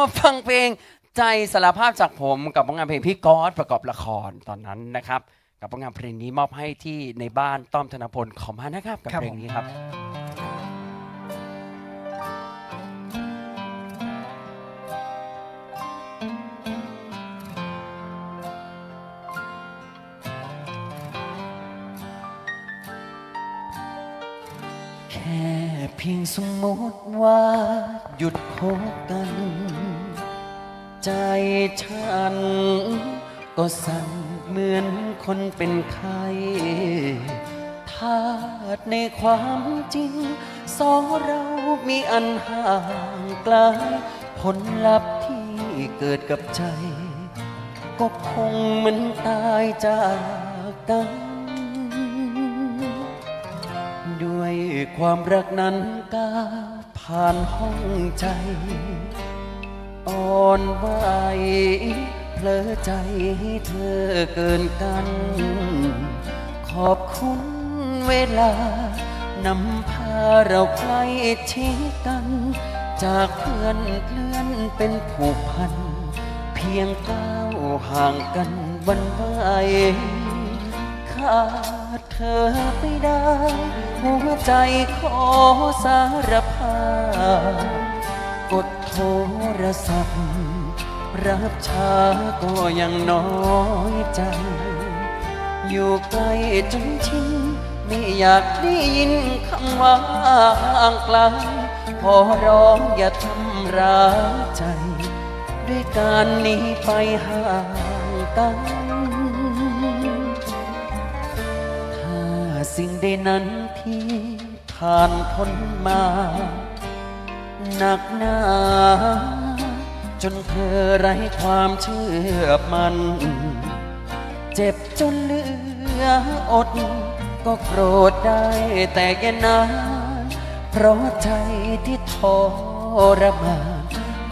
มาฟังเพลงใจสารภาพจากผมกับผลงานเพลงพี่ก๊อตประกอบละครตอนนั้นนะครับ กับผลงานเพลงนี้มอบให้ที่ในบ้านต้อมธนพลขอมานะครับ กับครับ เพลงนี้ครับแค่เพียงสมมติว่าหยุดพบกัน ใจฉัน ก็สั่นเหมือนคนเป็นไข้ธาตุในความจริง สองเรามีอันห่างไกล ผลลัพธ์ที่เกิดกับใจ ก็คงเหมือนตายจากกันด้วยความรักนั้นก้าผ่านห้องใจ อ่อนไหวเพลอใจให้เธอเกินกัน ขอบคุณเวลานำพาเราใกล้ชิดกัน จากเพื่อนเลื่อนเป็นผูกพัน เพียงก้าวห่างกันวันไหวขาดเธอไม่ได้ หัวใจขอสารภาพ กดโทรศัพท์ รับช้าก็ยังน้อยใจ อยู่ใกล้จนชินไม่อยากได้ยินคำว่าห่างไกลพอร้องอย่าทำร้ายใจ ด้วยการหนีไปห่างกันถ้าสิ่งใดนั้นที่ผ่านพ้นมา หนักหนาจนเธอไร้ความเชื่อมัน เจ็บจนเหลืออด ก็โกรธได้แต่อย่านานเพราะใจที่ทรมาน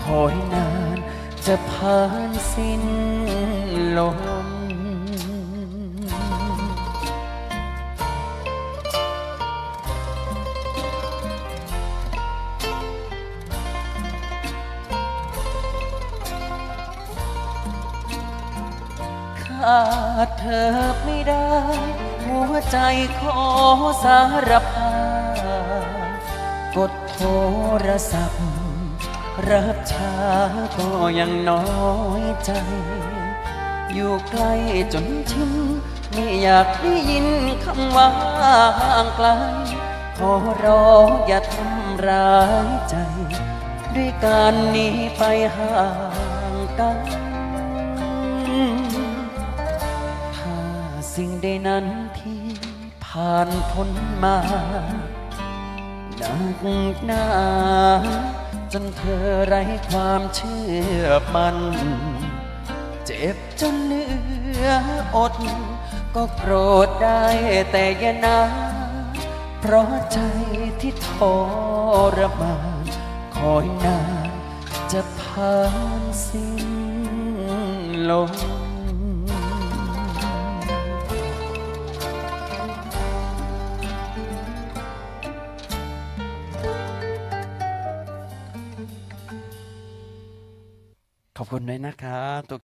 คอยนานจะผ่านสิ้นลมาดเธอไม่ได้ หัวใจขอสารภาพกดโทรศัพท์ รับช้าก็ยังน้อยใจ อยู่ใกล้จนชินไม่อยากได้ยินคำว่าห่างไกล ขอร้องอย่าทำร้ายใจ ด้วยการหนีไปห่างกัน สิ่งใดนั้นที่ผ่านพ้นมาหนักหนาจนเธอไร้ความเชื่อมัน เจ็บจนเหลืออด ก็โกรธได้แต่อย่านาเพราะใจที่ทรมานคอยนานจะผ่านสิ้นลม ขอบคุณด้วยนะครับ